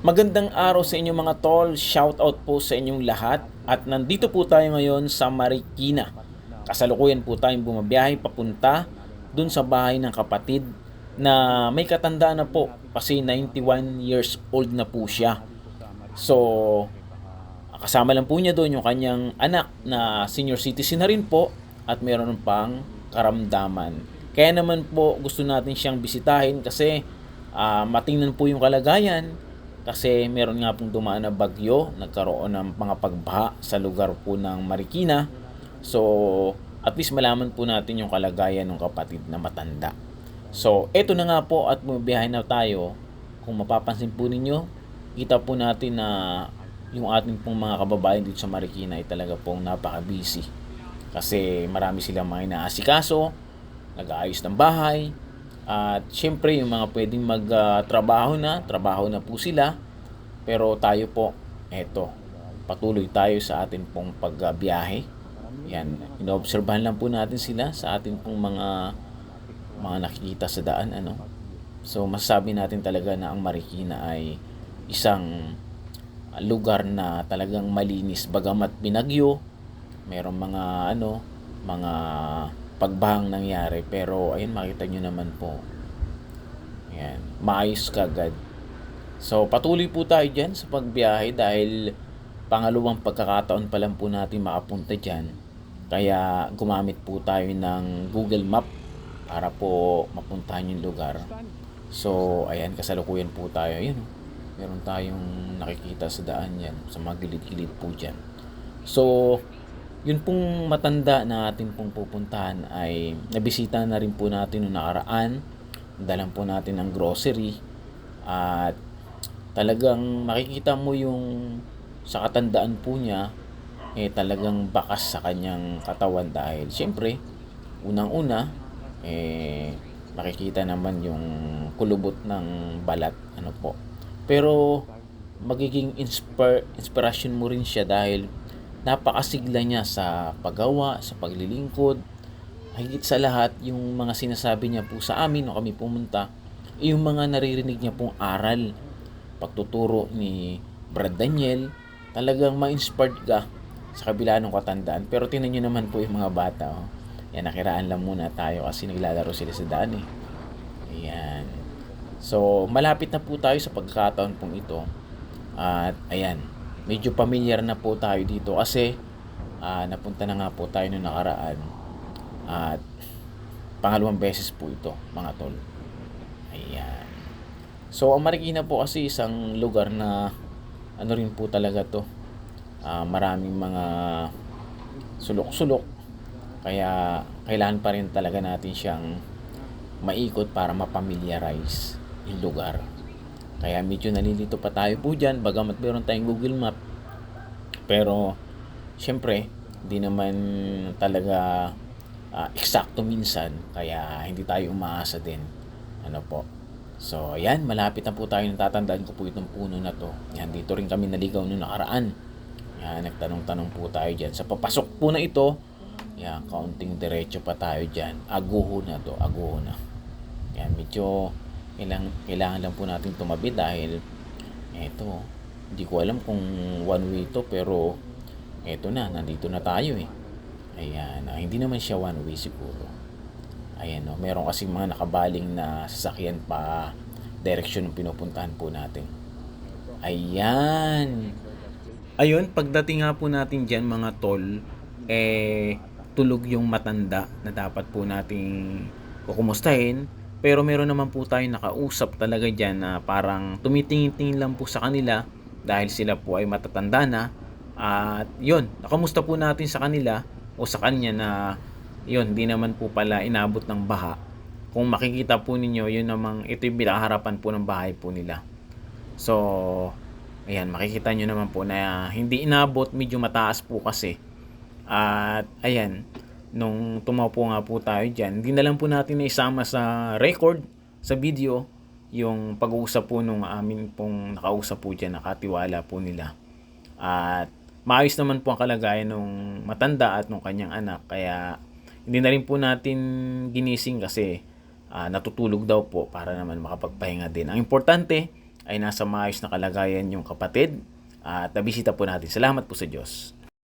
Magandang araw sa inyong mga tol. Shout out po sa inyong lahat. At nandito po tayo ngayon sa Marikina. Kasalukuyan po tayong bumabiyahe papunta dun sa bahay ng kapatid na may katandaan na po kasi 91 years old na po siya. So, kasama lang po niya doon yung kanyang anak na senior citizen na rin po at meron pang karamdaman. Kaya naman po gusto natin siyang bisitahin kasi ah, matingnan po yung kalagayan kasi meron nga pong dumaan na bagyo, nagkaroon ng mga pagbaha sa lugar po ng Marikina. So, at least malaman po natin yung kalagayan ng kapatid na matanda. So, eto na nga po at bumibiyahe na tayo. Kung mapapansin po ninyo, kita po natin na yung ating pong mga kababayan dito sa Marikina ay talaga pong napaka-busy. Kasi marami silang mga inaasikaso, nag-aayos ng bahay, at syempre yung mga pwedeng magtrabaho na, trabaho na po sila. Pero tayo po, eto, patuloy tayo sa atin pong pagbiyahe. Yan, inoobserbahan lang po natin sila sa atin pong mga mga nakikita sa daan ano. So masasabi natin talaga na ang Marikina ay isang lugar na talagang malinis bagamat binagyo, merong mga ano, mga pagbahang nangyari pero ayun makita nyo naman po. Yan, maayos kagad. So patuloy po tayo dyan sa pagbiyahe dahil pangalawang pagkakataon pa lang po natin makapunta dyan. Kaya gumamit po tayo ng Google Map para po mapuntahan yung lugar. So, ayan, kasalukuyan po tayo. Ayun, oh. meron tayong nakikita sa daan yan, sa mga gilid-gilid po dyan. So, yun pong matanda na atin pong pupuntahan ay nabisita na rin po natin noong nakaraan. Dalan po natin ng grocery at talagang makikita mo yung sa katandaan po niya eh talagang bakas sa kanyang katawan dahil siyempre unang-una eh makikita naman yung kulubot ng balat ano po pero magiging inspire inspiration mo rin siya dahil napakasigla niya sa paggawa, sa paglilingkod. Higit sa lahat, yung mga sinasabi niya po sa amin no kami pumunta, yung mga naririnig niya pong aral, pagtuturo ni Brad Daniel, talagang ma-inspired ka sa kabila ng katandaan. Pero tingnan niyo naman po yung mga bata. Oh. Yan, nakiraan lang muna tayo kasi naglalaro sila sa daan eh. Ayan. So, malapit na po tayo sa pagkakataon pong ito. At ayan, medyo familiar na po tayo dito kasi uh, napunta na nga po tayo noong nakaraan at pangalawang beses po ito mga tol. Ayan. So ang Marikina po kasi isang lugar na ano rin po talaga to. Uh, maraming mga sulok-sulok. Kaya kailangan pa rin talaga natin siyang maikot para mapamiliarize yung lugar kaya medyo nalilito pa tayo po dyan, bagamat meron tayong Google Map. Pero, syempre, hindi naman talaga uh, eksakto minsan, kaya hindi tayo umaasa din. Ano po. So, ayan, malapit na po tayo. Natatandaan ko po itong puno na to. Yan, dito rin kami naligaw noong nakaraan. Yan, nagtanong-tanong po tayo dyan. Sa papasok po na ito, yan, kaunting diretso pa tayo dyan. Aguho na to, aguho na. Yan, medyo kailangan, kailangan lang po natin tumabi dahil eto, hindi ko alam kung one way to pero eto na, nandito na tayo eh. Ayan, uh, hindi naman siya one way siguro. Ayan, no, meron kasi mga nakabaling na sasakyan pa direction ng pinupuntahan po natin. Ayan. Ayun, pagdating nga po natin dyan mga tol, eh, tulog yung matanda na dapat po nating kukumustahin pero meron naman po tayong nakausap talaga dyan na parang tumitingin-tingin lang po sa kanila dahil sila po ay matatanda na. At yun, nakamusta po natin sa kanila o sa kanya na yun, di naman po pala inabot ng baha. Kung makikita po ninyo, yun namang ito yung binaharapan po ng bahay po nila. So, ayan, makikita nyo naman po na hindi inabot, medyo mataas po kasi. At ayan, nung tumapo nga po tayo dyan, hindi na lang po natin na isama sa record, sa video, yung pag-uusap po nung amin pong nakausap po dyan, nakatiwala po nila. At maayos naman po ang kalagayan nung matanda at nung kanyang anak. Kaya hindi na rin po natin ginising kasi uh, natutulog daw po para naman makapagpahinga din. Ang importante, ay nasa maayos na kalagayan yung kapatid at nabisita po natin. Salamat po sa Diyos.